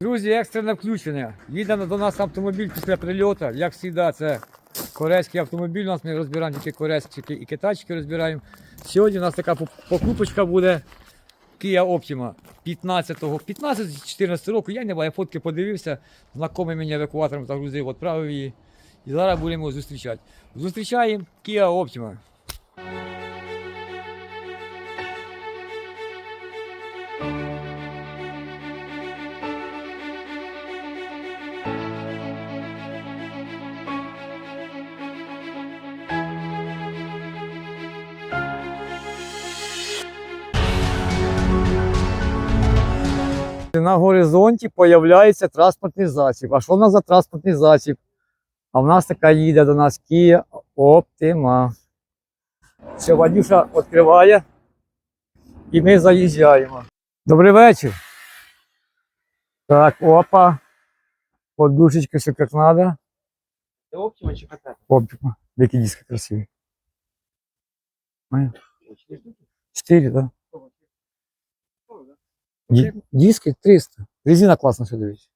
Друзі, екстрене включення. Їде до нас автомобіль після прильоту. Як завжди, це корейський автомобіль. У нас ми розбираємо тільки корейські і китайські розбираємо. Сьогодні у нас така покупочка буде Kia Optima 15-го, 15-14 року. Я не бачу, я фотки подивився. Знайомий мені евакуатором загрузив, відправив її. І зараз будемо зустрічати. Зустрічаємо Kia Optima. На горизонті появляється транспортний засіб. А що в нас за транспортний засіб? А в нас така їде до нас Kia Optima. Все, Вадюша відкриває. І ми заїжджаємо. Добрий вечір. Так, опа. Подушечка, все як надо. Це Optima чи? Optima. Які диски красиві. Ой, Чотири, так? Диски 300. Резина класна, що дивись.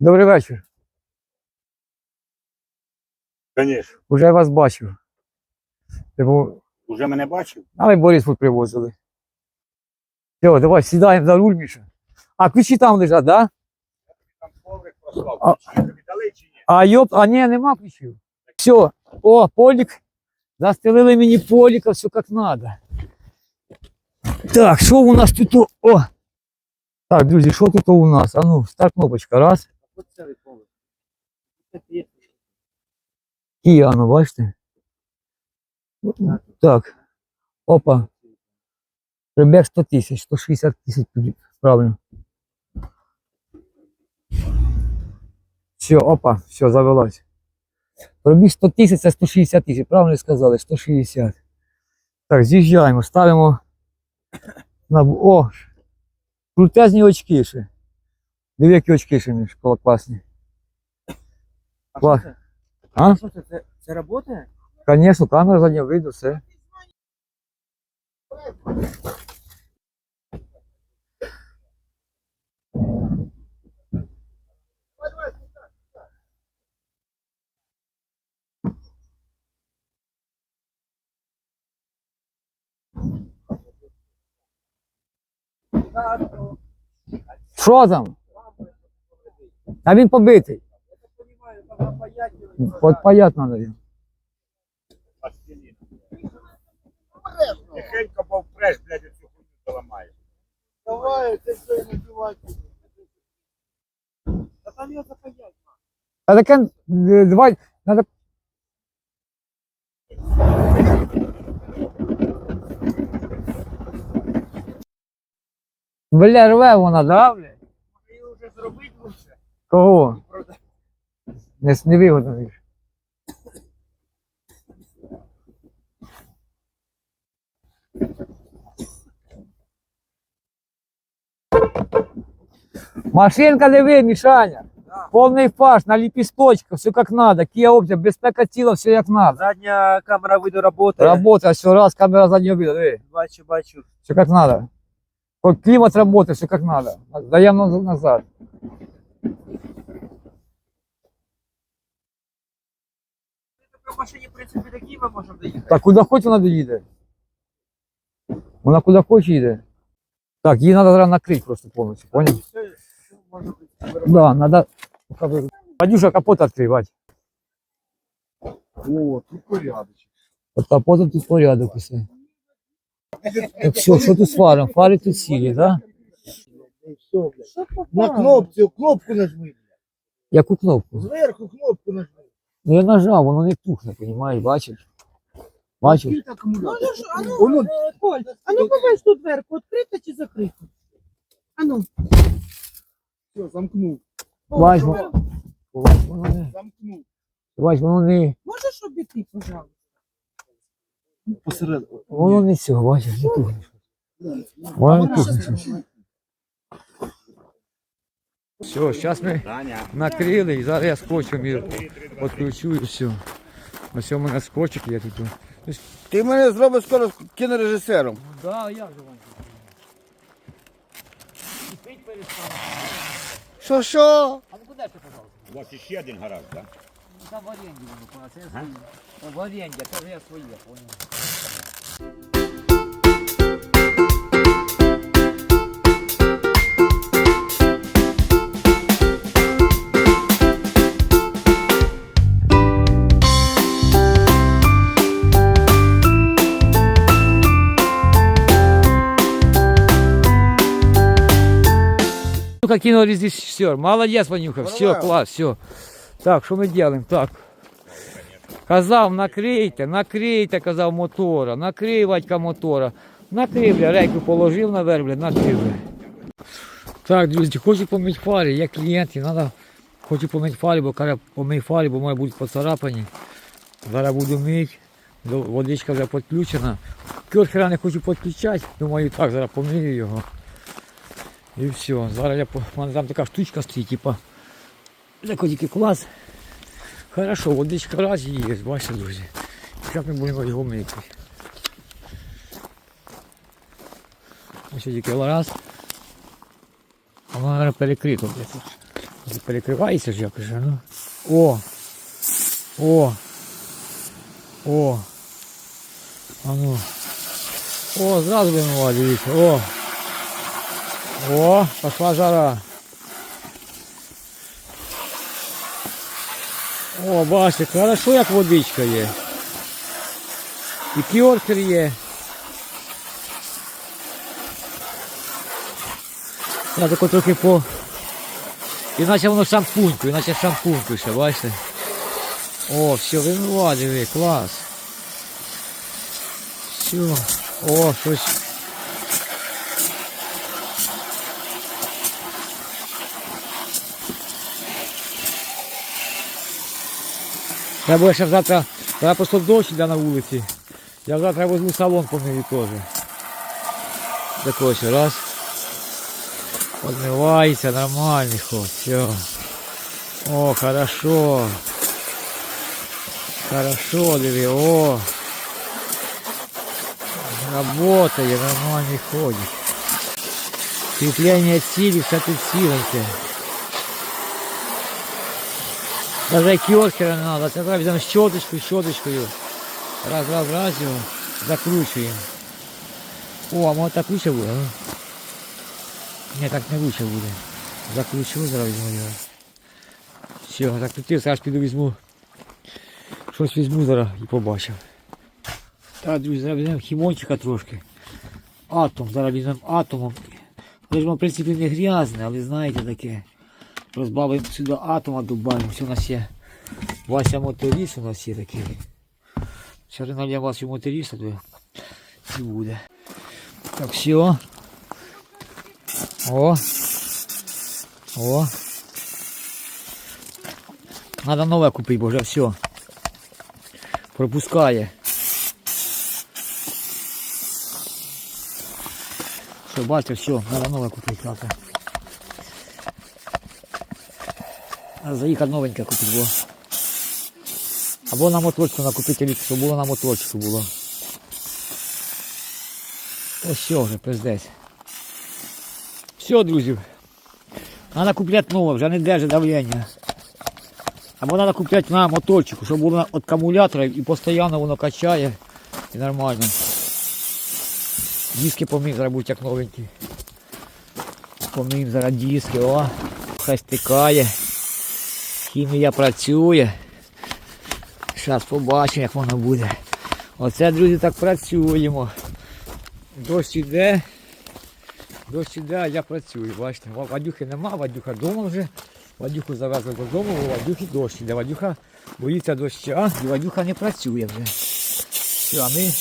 Добрий вечір. Звісно. Уже я вас бачив. Типу, Уже мене бачив? але Борисполь привозили. Все, давай, сідаємо за руль, Міша. А ключі там лежать, да? Там коврик прослав. А- Ключі тобі дали чи ні? А йоп, а ні, нема ключів. Все, о, полік. Застелили мені поліка, все як надо. Так, що у нас тут? О? Так, друзі, що тут у нас? А ну, старт кнопочка, раз. Кія, ну, бачите? Так. Опа. Пробіг 100 тисяч, 160 тисяч правильно. Все, опа, все, завелась. Пробіг 100 тисяч, це 160 тисяч, правильно сказали, 160. Так, з'їжджаємо, ставимо. О! Крутезні очки ще. Диви, які очки ще між класні. А Клас. що це? А? Що це? Це, це працює? Конечно, камера заднього виду, все. Що там? А він побитий. От паять треба. А стіні. Тихенько, бо впреш, блядь, оцю хуйню заламає. Давай, це все не бувати. Та там його запаять. А таке, е, давай, надо... Бля, рве вона, да, бля? Її вже зробити лучше. Кого? Продати. Не, не вигодно. більше. Машинка диви, Мішаня. Да. Повний фарш, на ліпісточках, все як надо. Kia Optima, безпека тіла, все як надо. Задня камера виду працює. Работа, все раз, камера заднього виду, диви. Бачу, бачу. Все как надо. Вот климат работает, все как надо. Даем наз- назад. В машині, в принципі, до Києва можемо доїхати. Так куди хоче вона доїде. Вона куди хоче їде. Так, її треба зараз накрити просто повністю, понял? Да, надо. Вадюша, капот открывать. О, тут порядочок. Под капотом тут порядок усе. Так все, що тут з фаром? Фари тут сілі, да? На кнопці, кнопку нажми. Яку кнопку? Зверху кнопку нажми. Ну я нажав, воно не тухне, розумієш, бачиш? Бачиш? Скільки акумулятор? А ну, Воно- е, Коль, а ну побач тут дверку, відкрита чи закрита? А ну. Все, замкнув. Бач, воно бач, воно не. Замкнув. Бач, воно не. Можеш обійти, пожалуйста? Посередку. Воно не цього, бачиш, не тухне. Воно не тухне. Все, зараз ми накрили, і зараз я скотчем її відключу і все. Ось у мене скотчик є тут. Ти мене зробиш скоро кінорежисером. Да, як же вам? Що що? А ну куди ти, пожалуйста? У вас ще один гараж, так? Ну, Там в оренді воно, понял, це я своє. О, В оренді, це вже я своє, понял. Ванюха кинул режиссер. Молодец, Ванюха. Все, Нормально. класс, все. Так, що ми робимо? Так. Казав, накрийте, накрийте, казав мотора, накрий Вадька мотора. Накрив, бля, рейку положив наверх, бля, накрив. Так, друзі, хочу помити фари, є клієнт, і треба, хочу помити фари, бо каже, помий фари, бо має бути поцарапані. Зараз буду мити, водичка вже підключена. Кюрхера не хочу підключати, думаю, так, зараз помию його. І все. Зараз я в мене там така штучка стоїть, типа. Такий тільки клас. Хорошо, водичка раз є, бачите, друзі. Зараз ми будемо його мити. Ось тільки раз. Зараз перекрито. блядь. Перекривається ж якось. Ну. О! О! О! А ну. О, зразу будемо дивіться. О! О, пошла жара. О, бачите, хорошо як водичка є. І кіоркер є. Я тако трохи по. Іначе воно шампуньку, іначе шампуньку ще, бачите? О, все, вимиває, диви, клас. Все. О, щось. Я буде ще завтра, зараз просто дощ йде на вулиці. Я завтра возьму салон помию теж. Так ось раз. Подмивається, нормальний ход. Все. О, хорошо. Хорошо, диви, о. Работає, нормальний ходить. Кріплення цілі, все тут ціленьке. Даже кіоскера не треба, це треба візьмемо щоточкою. Раз, раз, раз його закручуємо. О, а може так лучше буде, ну? Ні, так не лучше буде. Закручу, зараз візьму його. Все, закрутив, зараз піду візьму. Щось візьму зараз і побачив. Так, друзі, зараз візьмемо хімончика трошки. Атом, зараз візьмемо атомом. Але ж воно, в принципі, не грязне, але знаєте таке. Розбавимо сюди атома, добавимо. Все у нас є. Вася моторіст у нас є такий. Зараз нальємо Васю моторіста, то і буде. Так, все. О. О. Надо нове купити, бо вже все. Пропускає. Все, бачите, все, надо нове купити заїхати новеньке купити було. Або на моторчику накупити щоб було на моторчику було. Ось все вже, пиздець. Все, друзі. Треба купляти нове, вже не держить давлення. Або треба купляти на моторчику, щоб було від акумулятора і постійно воно качає і нормально. Диски зараз будуть як новенькі. Помив зараз диски, о, хай стикає. Хімія працює. Зараз побачимо, як воно буде. Оце, друзі, так працюємо. Дощ іде. Дощ іде, а я працюю. Бачите, Вадюхи нема, Вадюха вдома вже. Вадюху завезли додому, у Вадюхи дощ іде. Вадюха боїться доща, і Вадюха не працює вже. Все, а ми,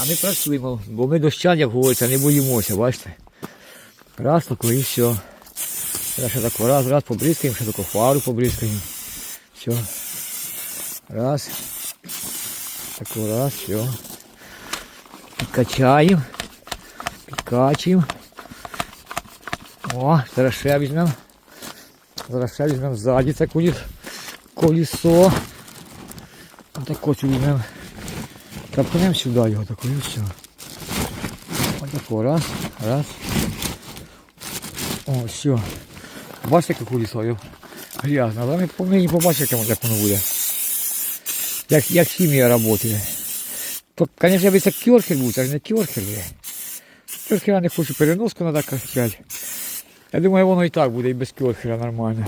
а ми працюємо, бо ми доща, як говориться, не боїмося, бачите. Раз тако і все. Зараз ще тако раз, раз побризкаємо, ще тако фару побризкаємо. Все. Раз. Тако раз, все. Підкачаємо. Підкачуємо. О, зараз ще візьмемо. Зараз ще візьмемо ззаді це колі- колесо. Отак ось візьмемо. Капнемо сюди його такою все. Отако, раз, раз. О, все. Бачите, яку лісою? Грязно. Але ми повинні побачити, як воно буде. Як, як хімія працює. Звісно, би це кьорхер був, це ж не кьорхер. Кьорхера не хочу переноску треба качати. Я думаю, воно і так буде, і без кьорхера нормально.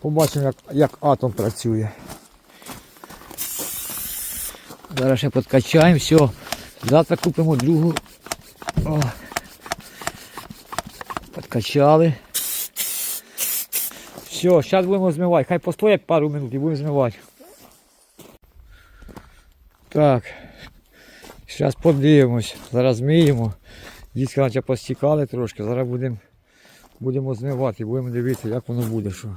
Побачимо, як, як атом працює. Зараз ще підкачаємо, все. Завтра купимо другу. О. Подкачали. Все, зараз будемо змивати. Хай постоять пару минут і будемо змивати. Так. Зараз подивимось. Зараз змиємо. Дітки наче постікали трошки. Зараз будемо будемо змивати будемо дивитися, як воно буде. що.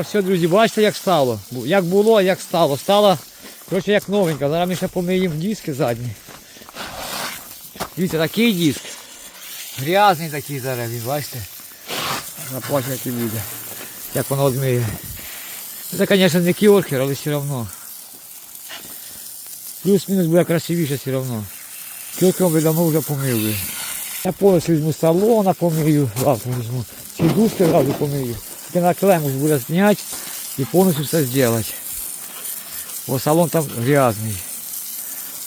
Все, друзі, бачите, як стало. Як було, як стало. Стало, коротше, як новенька. Зараз ми ще помиємо диски задні. Дивіться, такий диск. Грязний такий зараз він, бачите? І буде. Як воно змиє. Це, звісно, не кіорхер, але все одно. Плюс-мінус буде красивіше все одно. Кіорхером би давно вже помив. Я повністю візьму салона, помию, завтра візьму. Ці дуски одразу помию. Тільки на клемуш буде зняти і повністю все зробити. Бо салон там грязний.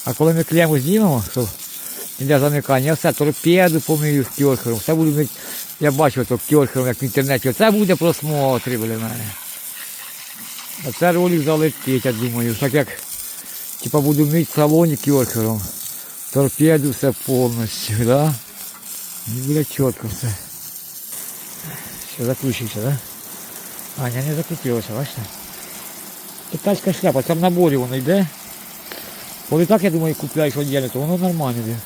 А коли ми клему знімемо, що для замикання, я все торпеду помию кьорхером. Все буду мити, я бачив то кьорхером, як в інтернеті. Це буде просмотри, біля мене. А це ролик залетить, я думаю. Так як типа буду мити в салоні кьорхером. Торпеду все повністю, да? І буде чітко все. Все, закручується, да? Аня не закрутилася, бачите? Китайська шляпа, це в наборі воно йде. Коли так, я думаю, купляєш віддільно, то воно нормально йде.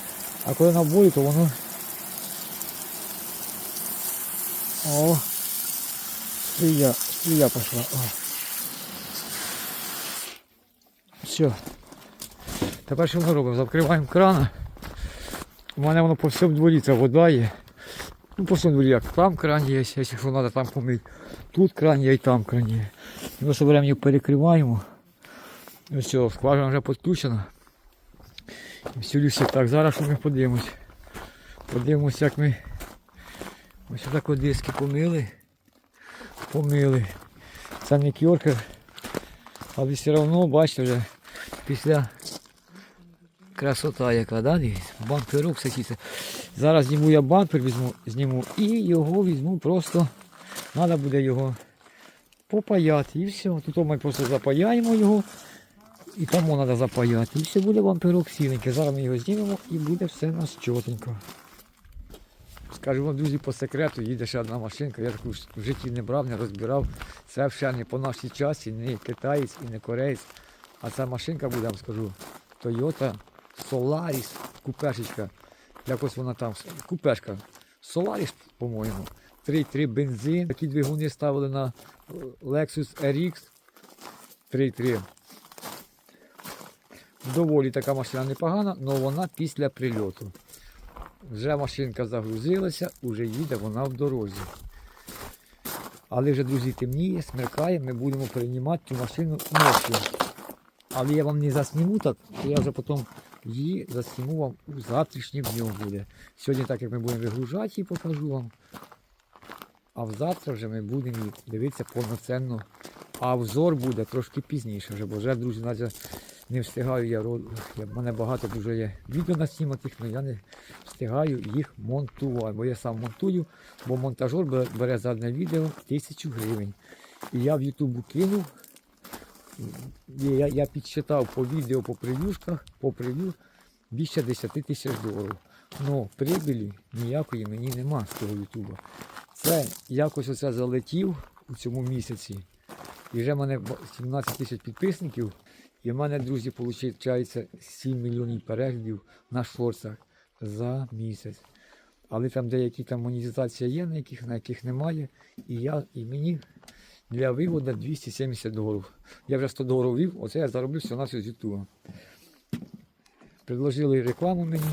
А коли в наборі, то воно. О! Стрія, стрія пішла. О. Все. Тепер що ми робимо? Закриваємо крана. У мене воно по всьому дворі ця вода є. Ну, по як там кран є, якщо треба там помити. Тут кран є і там кран є. Ми все время перекриваємо. І все, скважина вже підключена. І все люсі. Так, зараз що ми подивимось. Подивимось, як ми ось так диски помили. Помили. Це не кьоркер. Але все одно, бачите, вже після красота яка, да? дивіться? Бамперок сидіться. Зараз зніму я бампер, візьму, зніму і його візьму просто. Треба буде його попаяти. І все. Тут ми просто запаяємо його. І там треба запаяти. І все буде бамперок сіленький. Зараз ми його знімемо і буде все у нас чотенько. Скажу вам, друзі, по секрету, їде ще одна машинка, я таку в житті не брав, не розбирав. Це ще не по нашій часі, не китаєць і не кореєць. А ця машинка буде, я вам скажу, Toyota Solaris, купешечка. Якось вона там, купешка. Solaris, по-моєму. 3.3 бензин. Такі двигуни ставили на е, Lexus RX 3.3. Доволі така машина непогана, але вона після прильоту. Вже машинка загрузилася, вже їде вона в дорозі. Але вже, друзі, темніє, смеркає, ми будемо приймати цю машину ночі. Але я вам не засніму так, я вже потім її засніму вам у завтрашнім днем буде. Сьогодні, так як ми будемо вигружати, її покажу вам. А взавтра вже ми будемо дивитися повноцінно. А обзор буде трошки пізніше вже, бо вже, друзі, навіть не встигаю я, в мене багато дуже є відео насніматих, але я не встигаю їх монтувати. Бо я сам монтую, бо монтажер бере за одне відео тисячу гривень. І я в Ютубу кинув. Я, я підсчитав по відео, по прев'юшках, по прев'ю більше 10 тисяч доларів. Ну, прибилі ніякої мені нема з того Ютуба. Це якось оце залетів у цьому місяці. І вже в мене 17 тисяч підписників. І в мене, друзі, виходить 7 мільйонів переглядів на шорцах за місяць. Але там деякі там монетизація є, на яких, на яких немає. І, я, і мені для виводу 270 доларів. Я вже 100 доларів вів, оце я зароблю все на все з Ютуба. Предложили рекламу мені.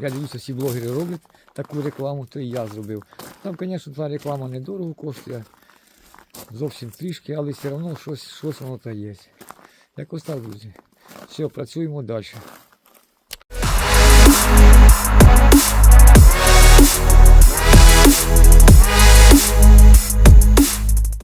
Я дивлюся, всі блогери роблять таку рекламу, то і я зробив. Там, звісно, та реклама недорого коштує. Зовсім трішки, але все одно щось, щось воно та є. Якось так, друзі. Все, працюємо далі.